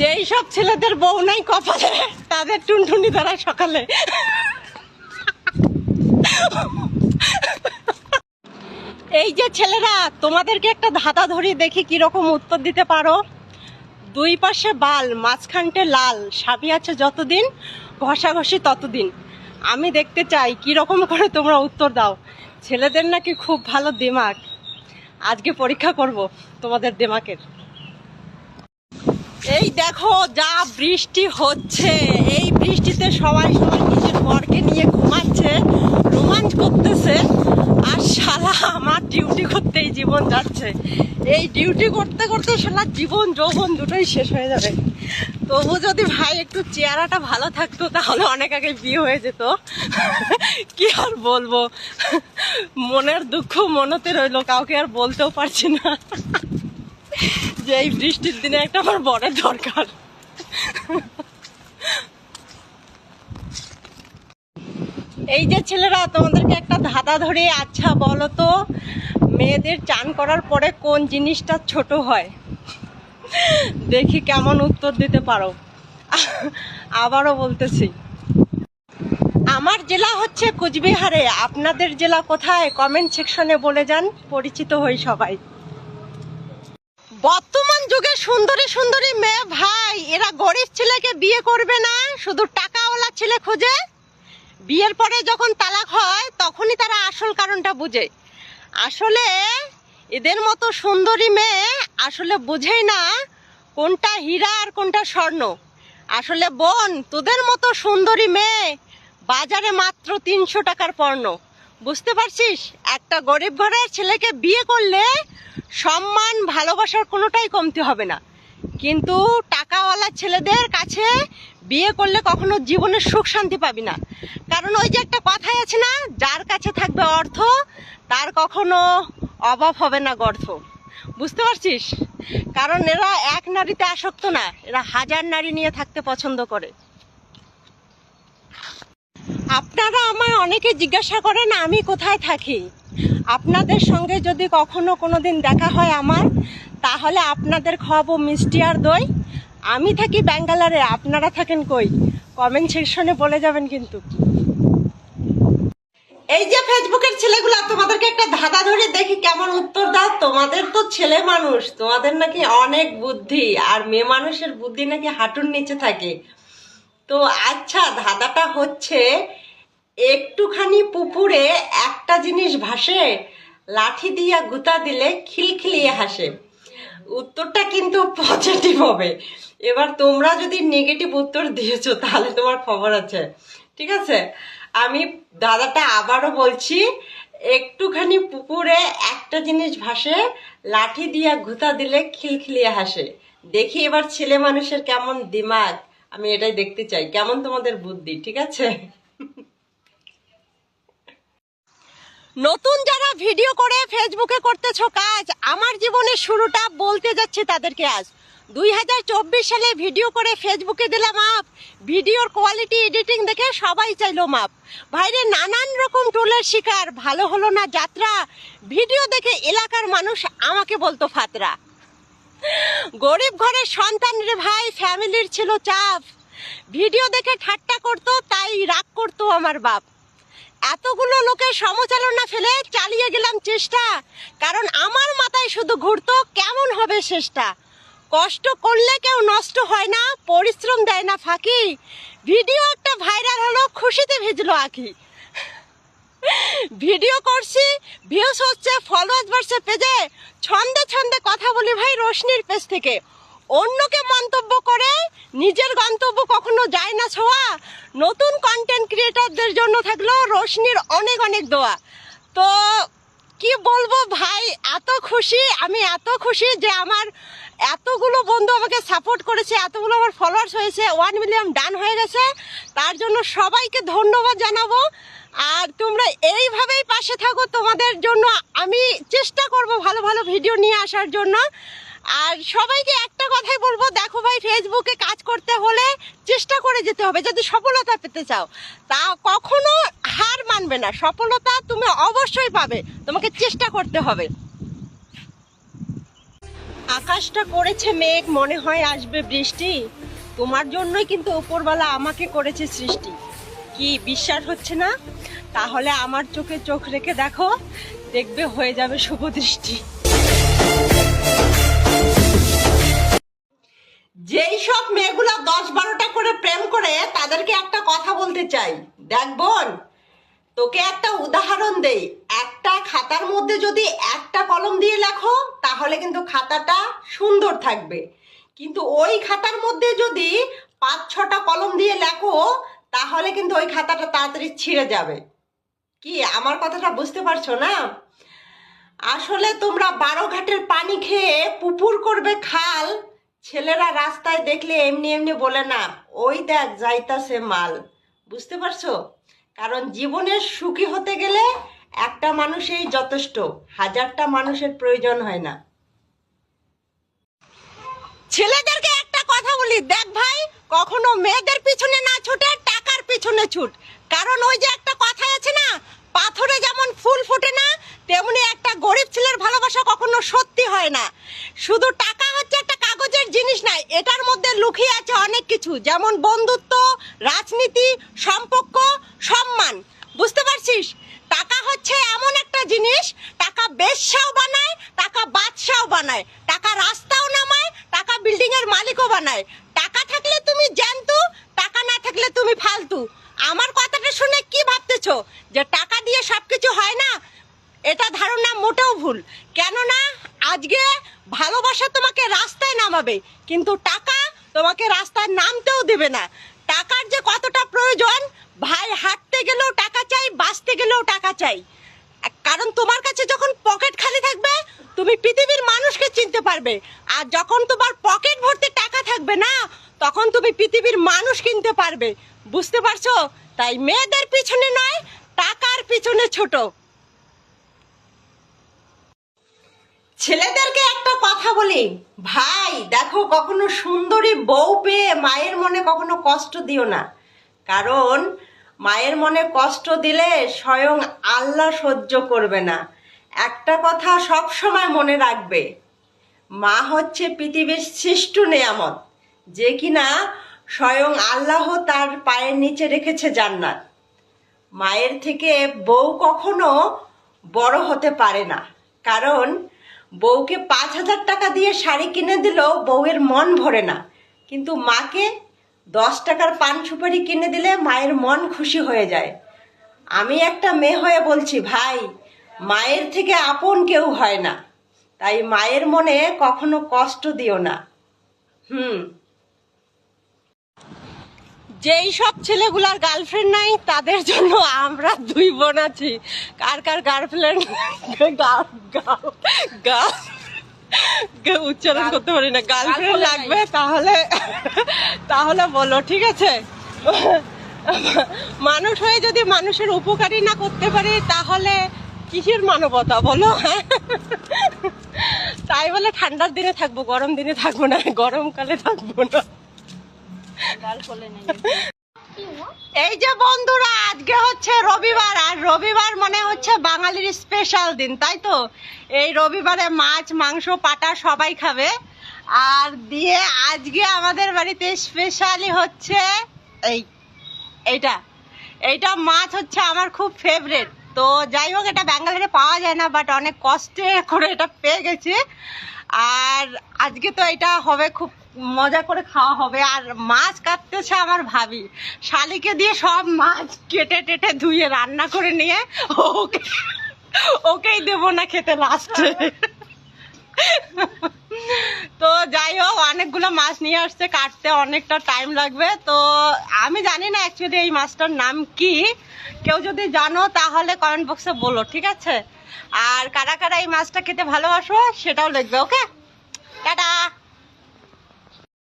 যেই সব ছেলেদের বউ নাই কপালে, তাদের টুনটুনি দ্বারা সকালে। এই যে ছেলেরা, তোমাদেরকে একটা ধাঁধা ধরি দেখি কীরকম উত্তর দিতে পারো। দুই পাশে বাল, মাঝখানটে লাল, সাবি আছে যতদিন, ঘষাঘষি ততদিন। আমি দেখতে চাই কীরকম করে তোমরা উত্তর দাও। ছেলেদের নাকি খুব ভালো দিমাগ। আজকে পরীক্ষা করব তোমাদের দিমাগের। এই দেখো, যা বৃষ্টি হচ্ছে। এই বৃষ্টিতে সবাই সবাই নিজের বরকে নিয়ে ঘুমাচ্ছে, রোমাঞ্চ করতেছে, আর শালা আমার ডিউটি করতেই জীবন যাচ্ছে। এই ডিউটি করতে করতে শালা জীবন যৌবন দুটোই শেষ হয়ে যাবে। তবু যদি ভাই একটু চেহারাটা ভালো থাকতো, তাহলে অনেক আগে বিয়ে হয়ে যেত। কি আর বলব? মনের দুঃখ মনতে রইল, কাউকে আর বলতেও পারছি না। যে এই বৃষ্টির দিনে একটা আমার বরের দরকার। এই যে ছেলেরা, তোমাদেরকে একটা ধাঁধা ধরে আচ্ছা বলো তো, মেয়েদের চান করার পরে কোন জিনিসটা ছোট হয়? দেখি কেমন উত্তর দিতে পারো। আবারও বলতেছি। আমার জেলা হচ্ছে কুচবিহারে। আপনাদের জেলা কোথায়? কমেন্ট সেকশনে বলে যান, পরিচিত হই সবাই। বর্তমান যুগে সুন্দরী সুন্দরী মেয়ে ভাই, এরা গরিব ছেলেকে বিয়ে করবে না, শুধু টাকাওয়ালা ছেলে খোঁজে। বিয়ের পরে যখন তালাক হয়, তখনই তারা আসল কারণটা বুঝে। আসলে এদের মতো সুন্দরী মেয়ে আসলে বুঝেই না কোনটা হীরা আর কোনটা স্বর্ণ। আসলে বোন, তোদের মতো সুন্দরী মেয়ে বাজারে মাত্র তিনশো টাকার পণ্য। বুঝতে পারছিস? একটা গরিব ঘরের ছেলেকে বিয়ে করলে সম্মান, ভালোবাসার কোনোটাই কমতি হবে না। কিন্তু টাকাওয়ালা ছেলেদের কাছে বিয়ে করলে কখনো জীবনে সুখ শান্তি পাবি না। কারণ ওই যে একটা কথাই আছে না, যার কাছে থাকবে অর্থ, তার কখনো অভাব হবে না গর্থ বুঝতে পারছিস? কারণ এরা এক নারীতে আসক্ত না, এরা হাজার নারী নিয়ে থাকতে পছন্দ করে। আপনারা আমায় অনেকে জিজ্ঞাসা করেন আমি কোথায় থাকি। আপনাদের সঙ্গে যদি কখনো কোনো দিন দেখা হয় আমার, তাহলে আপনাদের খাওয়াবো মিষ্টি আর দই। আমি থাকি ব্যাঙ্গালোরে, আপনারা থাকেন কই? কমেন্ট সেকশনে বলে যাবেন কিন্তু। এই যে ফেসবুকের ছেলেগুলো, তোমাদেরকে একটা ধাঁধা ধরে দেখি কেমন উত্তর দাও। তোমাদের তো ছেলে মানুষ, তোমাদের নাকি অনেক বুদ্ধি, আর মেয়ে মানুষের বুদ্ধি নাকি হাঁটুর নিচে থাকে। তো আচ্ছা ধাঁধাটা হচ্ছে একটুখানি পুকুরে একটা জিনিস ভাসে, লাঠি দিয়া গুতা দিলে খিলখিলিয়ে হাসে। উত্তরটা কিন্তু পজিটিভ হবে। এবার তোমরা যদি নেগেটিভ উত্তর দিয়েছ, তাহলে তোমার খবর আছে। ঠিক আছে? আমি দাদাটা আবারও বলছি, একটুখানি পুকুরে একটা জিনিস ভাসে, লাঠি দিয়া ঘুতা দিলে খিলখিলিয়ে হাসে। দেখি এবার ছেলে মানুষের কেমন দিমাগ। আমি এটাই দেখতে চাই। কেমন তোমাদের বুদ্ধি, ঠিক আছে? নতুন যারা ভিডিও করে ফেসবুকে করতেছো কাজ, আমার জীবনের শুরুটা বলতে যাচ্ছে তাদেরকে আজ। দুই হাজার চব্বিশ সালে ভিডিও করে ফেসবুকে দিলাম আপ। ভিডিওর কোয়ালিটি এডিটিং দেখে সবাই চাইলো মাপ। ভাইরে, নানান রকম টোলের শিকার, ভালো হলো না যাত্রা। ভিডিও দেখে এলাকার মানুষ আমাকে বলতো ফাতরা। গরিব ঘরের সন্তান রে ভাই, ফ্যামিলির ছিল চাপ। ভিডিও দেখে ঠাট্টা করতো, তাই রাগ করতো আমার বাপ। এতগুলো লোকের সমচালনা ফেলে চালিয়ে গেলাম চেষ্টা, কারণ আমার মাথায় শুধু ঘুরতো কেমন হবে শেষটা। কষ্ট করলে কেউ নষ্ট হয় না, পরিশ্রম দেয় না ফাঁকি। ভিডিও একটা ভাইরাল হলো, খুশিতে ভেজলো আঁকি। ভিডিও করছি ভিউস হচ্ছে ফলোয়ার্স বাড়ছে পেজে। ছন্দে ছন্দে কথা বলি ভাই রোশনির পেজ থেকে। অন্যকে মন্তব্য করে নিজের গন্তব্য কখনো যায় না ছোঁয়া। নতুন কন্টেন্ট ক্রিয়েটরদের জন্য থাকল রোশনির অনেক অনেক দোয়া। তো কি বলব ভাই, এত খুশি, আমি এত খুশি যে আমার এতগুলো বন্ধু আমাকে সাপোর্ট করেছে, এতগুলো আমার ফলোয়ার্স হয়েছে ওয়ান মিলিয়ন ডান হয়ে গেছে। তার জন্য সবাইকে ধন্যবাদ জানাব। আর তোমরা এইভাবেই পাশে থাকো তোমাদের জন্য। আমি চেষ্টা করব ভালো ভালো ভিডিও নিয়ে আসার জন্য। আর সবাইকে একটা কথাই বলব, দেখো ভাই ফেসবুকে কাজ করতে হলে চেষ্টা করে যেতে হবে, যদি সফলতা পেতে চাও। তা কখনো হার মানবে না, সফলতা তুমি অবশ্যই পাবে, তোমাকে চেষ্টা করতে হবে। আকাশটা করেছে মেঘ, মনে হয় আসবে বৃষ্টি। তোমার জন্যই কিন্তু উপরবেলা আমাকে করেছে সৃষ্টি। কি বিশ্বাস হচ্ছে না? তাহলে আমার চোখে চোখ রেখে দেখো, দেখবে হয়ে যাবে শুভ দৃষ্টি। যেই সব মেয়েগুলা দশ বারোটা করে প্রেম করে, তাদেরকে একটা কথা বলতে চাই। দেখ বোন তোকে একটা উদাহরণ দেই। একটা খাতার মধ্যে যদি একটা কলম দিয়ে লেখো, তাহলে কিন্তু খাতাটা সুন্দর থাকবে। কিন্তু ওই খাতার মধ্যে যদি পাঁচ, ছটা কলম দিয়ে লেখো, তাহলে কিন্তু ওই খাতাটা তাড়াতাড়ি ছিঁড়ে যাবে। কি, আমার কথাটা বুঝতে পারছ না? আসলে তোমরা বারো ঘাটের পানি খেয়ে পুপুর করবে খাল, ছেলেরা রাস্তায় দেখলে এমনি এমনি বলে, না, ওই দেখ, যাইতাছে মাল। বুঝতে পারছ? কারণ জীবনের সুখী হতে গেলে একটা মানুষই যথেষ্ট। হাজারটা মানুষের প্রয়োজন হয় না। ছেলেদেরকে একটা কথা বলি, দেখ ভাই, কখনো মেয়েদের পিছনে না ছুটে টাকার পিছনে ছুট। কারণ ওই যে একটা কথা আছে না, পাথরে যেমন ফুল ফোটে না, তেমনি একটা গরিব ছেলের ভালোবাসা কখনো সত্যি হয় না। শুধু টাকা হচ্ছে একটা লুকিয়ে আছে অনেক কিছু, যেমন বন্ধুত্ব, রাজনীতি, সম্পর্ক, সম্মান। বুঝতে পারছিস? টাকা হচ্ছে এমন একটা জিনিস, টাকা বেশাও বানায়, টাকা বাদশাও বানায়। টাকা রাস্তাও নামায়, টাকা বিল্ডিং এর মালিকও বানায়। টাকা থাকলে তুমি জ্যান্তু, টাকা না থাকলে তুমি ফালতু। আমার কথাটা শুনে কি ভাবতেছো? যে টাকা দিয়ে সবকিছু হয় না? এটা ধারণা মোটেও ভুল। কেননা, আজকে ভালোবাসা তোমাকে রাস্তায় নামাবে, কিন্তু টাকা তোমাকে রাস্তায় নামতেও দেবে না। টাকার যে কতটা প্রয়োজন, ভাই হাঁটতে গেলেও টাকা চাই, বাঁচতে গেলেও টাকা চাই। কারণ তোমার কাছে যখন পকেট খালি থাকবে, তুমি পৃথিবীর মানুষকে চিনতে পারবে। আর যখন তোমার পকেট ভর্তি টাকা থাকবে না, তখন তুমি পৃথিবীর মানুষ কিনতে পারবে। বুঝতে পারছ? তাই মেয়েদের পিছনে নয়, টাকার পিছনে ছোট। ছেলেদেরকে একটা কথা বলি। ভাই, দেখো, কখনো সুন্দরী বউ পেয়ে মায়ের মনে কখনো কষ্ট দিও না। কারণ, মায়ের মনে কষ্ট দিলে স্বয়ং আল্লাহ সহ্য করবে না। একটা কথা সব সময় মনে রাখবে, মা হচ্ছে পৃথিবীর সৃষ্ট নেয়ামত, যে কিনা স্বয়ং আল্লাহ তার পায়ের নিচে রেখেছে জান্নাত। মায়ের থেকে বউ কখনো বড় হতে পারে না। কারণ বউকে পাঁচ হাজার টাকা দিয়ে শাড়ি কিনে দিলেও বউয়ের মন ভরে না। কিন্তু মাকে দশ টাকার পান সুপারি কিনে দিলে মায়ের মন খুশি হয়ে যায়। আমি একটা মেয়ে হয়ে বলছি, ভাই, মায়ের থেকে আপন কেউ হয় না। তাই মায়ের মনে কখনো কষ্ট দিও না। হুম। যেই সব ছেলেগুলার গার্লফ্রেন্ড নাই তাদের জন্য আমরা দুই বোন আছি। কার কার গার্লফ্রেন্ড উচ্চারণ করতে পারি না। গার্লফ্রেন্ড লাগবে তাহলে তাহলে বলো ঠিক আছে? মানুষ হয়ে যদি মানুষের উপকারী না করতে পারি তাহলে কিসের মানবতা? বলো। তাই বলে ঠান্ডার দিনে থাকব গরম দিনে থাকব না গরমকালে থাকব না। এই যে বন্ধুরা, আজকে হচ্ছে রবিবার, আর রবিবার মানে হচ্ছে বাঙালির স্পেশাল দিন, তাই তো? এই রবিবারে মাছ, মাংস, পাটা সবাই খাবে। আর দিয়ে আজকে আমাদের বাড়িতে স্পেশালি হচ্ছে এই, এইটা। এইটা মাছ হচ্ছে আমার খুব ফেভারেট তো যাই হোক, এটা ব্যাঙ্গালোরে পাওয়া যায় না বাট অনেক কষ্টে করে এটা পেয়ে গেছে। আর আজকে তো এটা হবে, খুব মজা করে খাওয়া হবে। আর মাছ কাটতেছে আমার ভাবি। শালিকে দিয়ে সব মাছ কেটে টেটে ধুয়ে রান্না করে নিয়ে ওকে ওকেই দেবো না খেতে লাস্টে যাই হোক অনেকগুলো মাছ নিয়ে আসছে, কাটতে অনেকটা টাইম লাগবে। তো আমি জানি না অ্যাকচুয়ালি এই মাছটার নাম কি। কেউ যদি জানো তাহলে কমেন্ট বক্সে বলো, ঠিক আছে? আর কারা কারা এই মাছটা খেতে ভালোবাসো, সেটাও লিখবে ওকে টাটা!